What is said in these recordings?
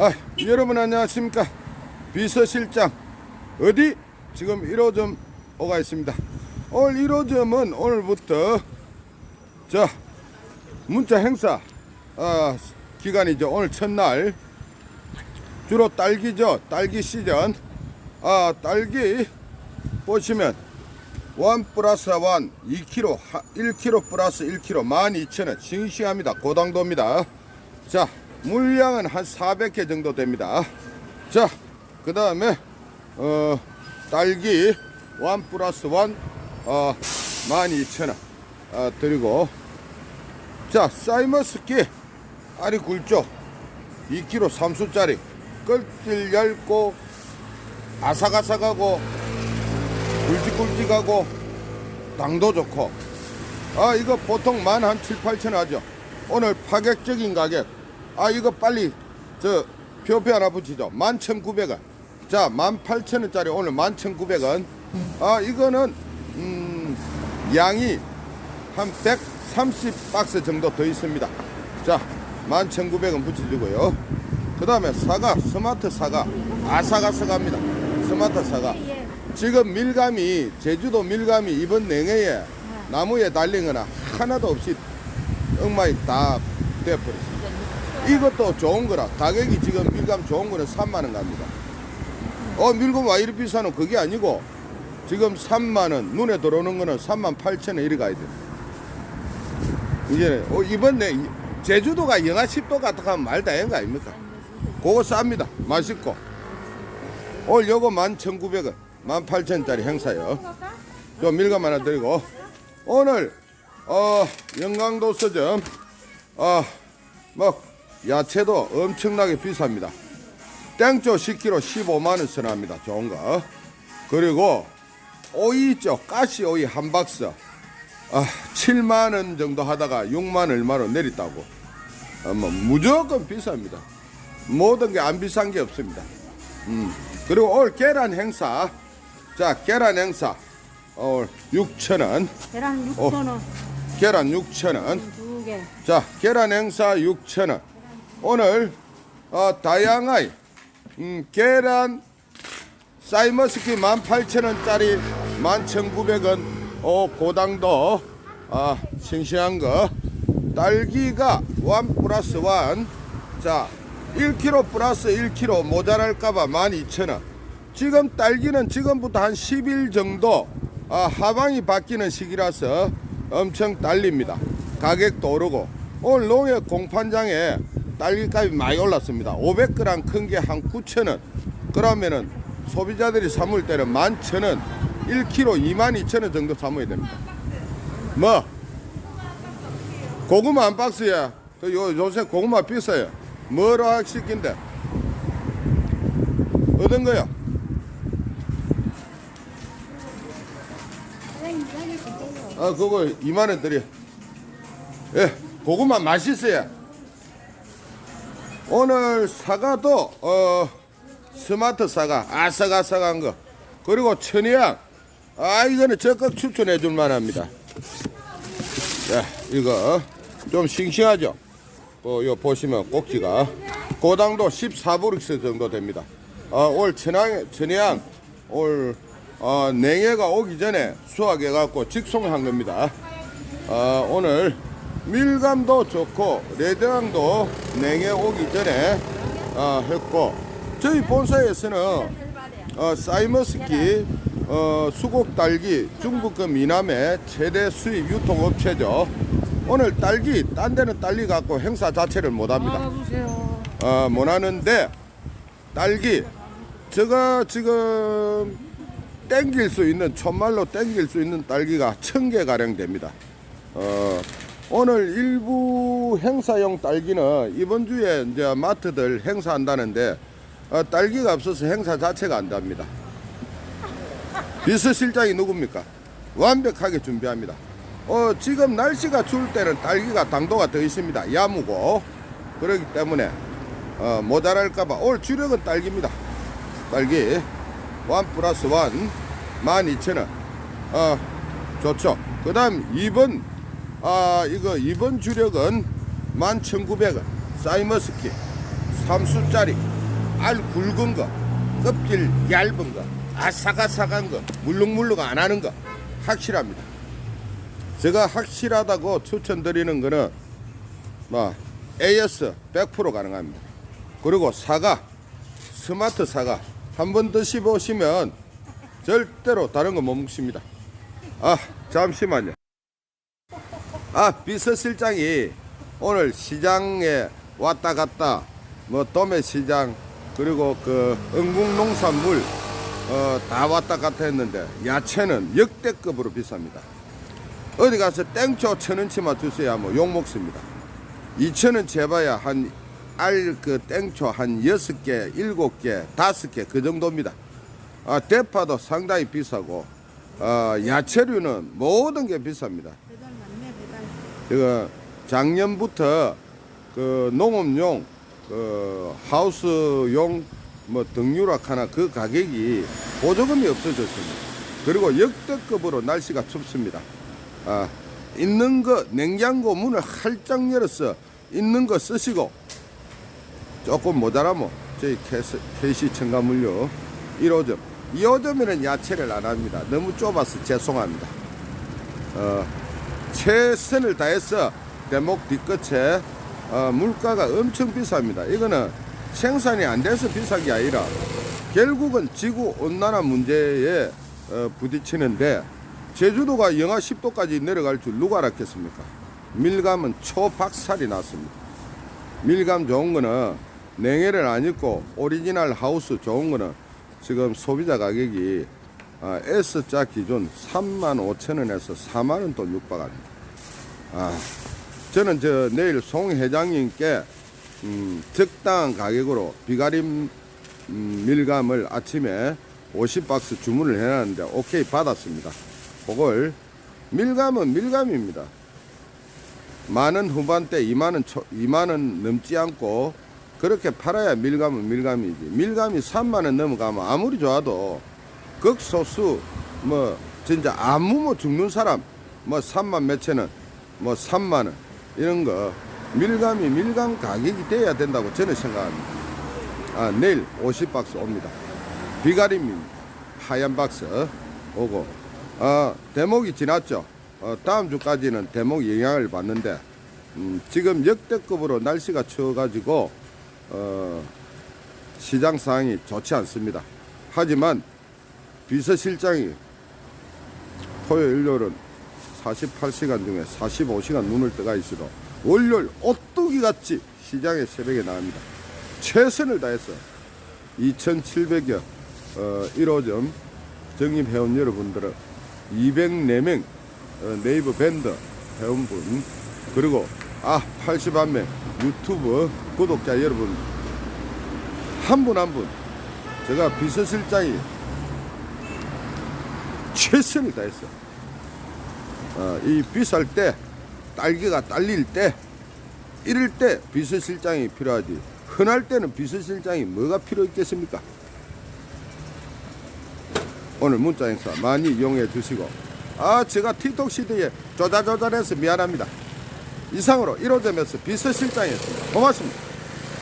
아, 여러분 안녕하십니까? 비서실장 어디? 지금 1호점 오가 있습니다. 오늘 1호점은 오늘부터 자 문자 행사 아, 기간이죠. 오늘 첫날. 주로 딸기죠. 딸기 시즌 아 딸기 보시면 1 플러스 1 2kg 1kg 플러스 1kg 12,000원. 싱싱합니다. 고당도입니다. 자 물량은 한 400개 정도 됩니다. 자 그 다음에 어 딸기 1 플러스 1 어, 12,000원 어, 드리고. 자 사이머스키 알이 굵죠 2kg 3수짜리 껍질 얇고 아삭아삭하고 굵직굵직하고 당도 좋고. 아 이거 보통 만 한 7, 8천 하죠. 오늘 파격적인 가격 아 이거 빨리. 저 표표 하나 붙이죠. 11,900원. 자 18,000원짜리 오늘 11,900원. 아 이거는 음 양이 한 130박스 정도 더 있습니다. 자 11,900원 붙여주고요. 그 다음에 사과 스마트 사과. 아삭아삭합니다. 스마트 사과. 지금 밀감이 제주도 밀감이 이번 냉해에 나무에 달린 거나 하나도 없이 엉망이 다 돼버렸습니다 이것도 좋은 거라. 가격이 지금 밀감 좋은 거는 3만원 갑니다. 어 밀감 와 이리 비싸노 그게 아니고 지금 3만원 눈에 들어오는 거는 3만 8천원 이리 가야 돼. 이제 어, 이번 내 제주도가 영하 10도 같다 하면 말도 아닌 거 아닙니까? 그거 쌉니다. 맛있고. 오늘 요거 11,900원. 18,000원짜리 행사요. 좀 밀감 하나 드리고. 오늘 어 영광도 서점 어뭐 야채도 엄청나게 비쌉니다. 땡초 10kg 15만원 선합니다. 좋은 거. 그리고 오이 있죠. 가시 오이 한 박스. 아 7만원 정도 하다가 6만 얼마로 내렸다고. 어, 뭐 무조건 비쌉니다. 모든 게 안 비싼 게 없습니다. 음. 그리고 오늘 계란 행사. 자 계란 행사. 오늘 6천원. 계란 어. 6,000원. 계란 6천원. 두 개. 자 계란 행사 6천원 오늘 어, 다양하게 음, 계란 사이머스키 18,000원짜리 11,900원 어, 고당도 아, 싱싱한 거. 딸기가 1 플러스 1 자 1kg 플러스 1kg 모자랄까봐 12,000원. 지금 딸기는 지금부터 한 10일 정도 아, 하방이 바뀌는 시기라서 엄청 딸립니다. 가격도 오르고. 오늘 농협 공판장에 딸기값이 많이 올랐습니다. 500g 큰 게 한 9,000원. 그러면은 소비자들이 사물 때는 11,000원. 1kg 22,000원 정도 사모야 됩니다. 뭐? 고구마 한 박스에 그 요, 요새 고구마 비싸요. 뭐로 시킨데. 어떤 거요? 아 그거 2만 원 드려. 예 고구마 맛있어요 오늘 사과도 어 스마트 사과 아삭아삭한 거. 그리고 천혜향 아 이거는 적극 추천해 줄 만합니다. 자 이거 좀 싱싱하죠? 어, 요 보시면 꼭지가 고당도 14브릭스 정도 됩니다. 어, 올 천향, 천혜향 올 어, 냉해가 오기 전에 수확해 갖고 직송한 겁니다. 어, 오늘 밀감도 좋고 레드향도 냉해 오기 전에 어, 했고 저희 본사에서는 어, 사이머스키 어, 수국 딸기 중국과 미남의 최대 수입 유통업체죠 오늘 딸기 딴 데는 딸기 갖고 행사 자체를 못합니다. 어, 못하는데 딸기 제가 지금 땡길 수 있는 천말로 땡길 수 있는 딸기가 천 개 가량 됩니다. 어, 오늘 일부 행사용 딸기는 이번 주에 이제 마트들 행사한다는데 어, 딸기가 없어서 행사 자체가 안 됩니다. 비서 실장이 누굽니까? 완벽하게 준비합니다. 어, 지금 날씨가 추울 때는 딸기가 당도가 더 있습니다. 야무고 그렇기 때문에 어, 모자랄까봐 오늘 주력은 딸기입니다. 딸기 1 플러스 1 12,000원 어, 좋죠. 그 다음 2번 아 이거 2번 주력은 11,900원. 사이머스키 삼수짜리 알 굵은 거 껍질 얇은 거 아삭아삭한 거 물렁물렁 안 하는 거 확실합니다. 제가 확실하다고 추천드리는 거는 뭐 AS 100% 가능합니다. 그리고 사과 스마트 사과 한 번 드셔보시면 절대로 다른 거 못 먹습니다. 아 잠시만요 아 비서실장이 오늘 시장에 왔다 갔다 뭐 도매시장 그리고 그 응국농산물 어, 다 왔다 갔다 했는데 야채는 역대급으로 비쌉니다. 어디 가서 땡초 천 원치만 주세요 하면 욕 먹습니다. 2천 원 재봐야 한 알 그 땡초 한 여섯 개 일곱 개 다섯 개 그 정도입니다. 아 대파도 상당히 비싸고 어, 야채류는 모든 게 비쌉니다 제가 작년부터 그 농업용 그 하우스용 뭐 등유락 하나 그 가격이 보조금이 없어졌습니다. 그리고 역대급으로 날씨가 춥습니다. 아, 있는 거 냉장고 문을 활짝 열어서 있는 거 쓰시고 조금 모자라면 저희 KC 첨가물류 1호점 2호점에는 야채를 안 합니다. 너무 좁아서 죄송합니다. 어, 최선을 다해서 대목 뒤끝에 어, 물가가 엄청 비쌉니다. 이거는 생산이 안 돼서 비싼 게 아니라 결국은 지구 온난화 문제에 어, 부딪히는데 제주도가 영하 10도까지 내려갈 줄 누가 알았겠습니까? 밀감은 초박살이 났습니다. 밀감 좋은 거는 냉해를 안 입고 오리지널 하우스 좋은 거는 지금 소비자 가격이 아, S자 기준 3만 5천 원에서 4만 원돈 육박합니다. 아, 저는 저 내일 송 회장님께 음, 적당한 가격으로 비가림 음, 밀감을 아침에 50박스 주문을 해놨는데 오케이 받았습니다. 그걸 밀감은 밀감입니다. 만원 후반대 2만원 초, 2만원 넘지 않고 그렇게 팔아야 밀감은 밀감이지. 밀감이 3만원 넘어가면 아무리 좋아도 극소수 뭐 진짜 아무 뭐 죽는 사람 뭐 3만 몇천 원, 뭐 3만 원 이런 거 밀감이 밀감 가격이 돼야 된다고 저는 생각합니다. 아, 내일 50박스 옵니다. 비가림입니다. 하얀 박스 오고 아, 대목이 지났죠. 어, 다음 주까지는 대목 영향을 받는데 음, 지금 역대급으로 날씨가 추워가지고 어, 시장 상황이 좋지 않습니다. 하지만 비서실장이 토요일, 일요일은 48시간 중에 45시간 눈을 떠가 있어도 월요일 오뚜기 같이 시장에 새벽에 나갑니다. 최선을 다해서 2,700여 어, 1호점 정립회원 여러분들은 204명 어, 네이버 밴드 회원분 그리고 아 81명 유튜브 구독자 여러분 한 분 한분 제가 비서실장이 최선을 다했어. 어, 이 비쌀 때 딸기가 딸릴 때 이럴 때 비서실장이 필요하지. 흔할 때는 비서실장이 뭐가 필요 있겠습니까? 오늘 문자 행사 많이 이용해 주시고 아 제가 틱톡 시대에 조잘조잘해서 미안합니다. 이상으로 1호점에서 비서실장이었습니다. 고맙습니다.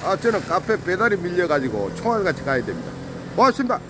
아 저는 카페 배달이 밀려가지고 총알같이 가야 됩니다. 고맙습니다.